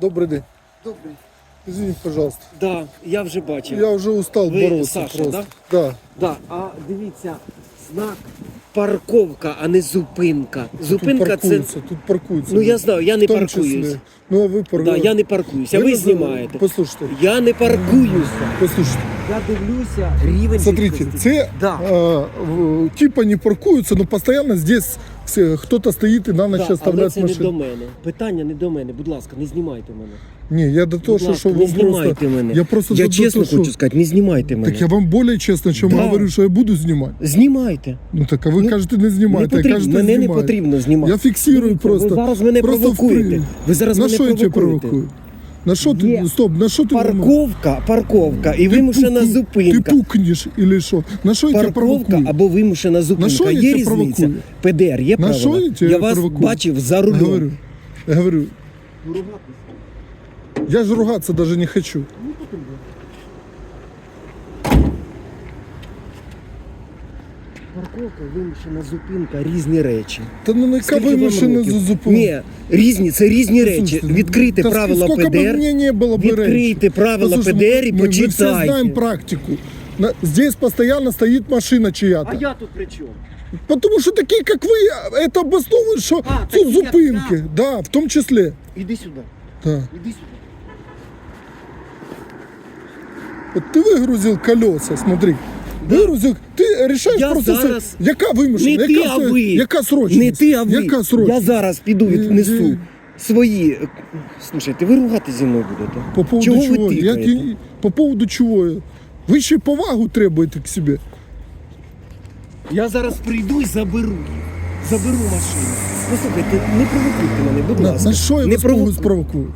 Добрый день. Добрий. Извините, пожалуйста. Да, я вже бачив. Я уже устал Вы бороться Саша, просто. Да? Да, а дивіться, знак парковка, а не зупинка. Зупинка тут це. паркуются, тут паркуются. Ну я знаю, я не В том паркуюсь. числе. Ну а вы Да, паркуетесь. я не паркуюсь, а ви знімаєте. Послушайте, Я не паркуюся. послушайте. Я дивлюся рівень. Смотрите, це Да. э, типа не паркуются, но постоянно здесь все- кто-то стоит и на ночь Да, але оставляет це не до мене. Питання не до мене. Будь ласка, не знімайте мене. Не, я до того, що, що не вам просто... мене. Я просто я до- до чесно того, хочу сказати, не знімайте мене. Так я вам более чесно, чем Да. говорю, що я буду знімати. Знімайте. Ну так, а ви Ну, кажете, не Не знімайте, а потрібно, кажете, мене не потрібно знімати. Я фіксую просто. Ви зараз мене просто провокуєте. Ви зараз на мене що я тебе провокуєте. На що ти? Є Стоп, на що ти мене- Парковка, парковка і Ти вимушена пук- зупинка. Ти пукнеш или що? На що я тебе Парковка провокую? або вимушена зупинка. що я є тебе різниця? провокую? ПДР є На правила? що я тебе я вас провокую? бачив за рулем. Говорю, я говорю, я ж ругаться даже не хочу. Парковка, вимушена зупинка, різні речі. Та ну яка Скільки вам вимушена років? за зупинку? Ні, різні, це різні речі. Слушайте, Відкрийте та правила скільки б ПДР. мені не було б речі. Відкрийте правила Послушай, ПДР і мы, мы все почитайте. знаем практику. На- здесь постоянно стоит машина чья-то. я тут при чому? Потому что такие, как вы, это обосновывают, что А, тут такие, как зупинки. Да, в том числе. Іди сюди, Да. іди сюди. Вот ты выгрузил колеса, смотри. Выгрузил, ты решаєш Я просто, зараз- яка вимушена, Не ти, яка, а ви. яка срочність? Не ти, а ви. Яка срочність? Я зараз піду віднесу свої. е, Слушайте, ви ругати зі мною будете? По поводу Чого чего? ви Я тикаєте? ті- по поводу чего? Ви ще повагу требуєте к себе. Я зараз прийду і заберу їх. Заберу машину. Послухайте, не провокуйте мене, будь На, ласка. на що я не вас когось провокую?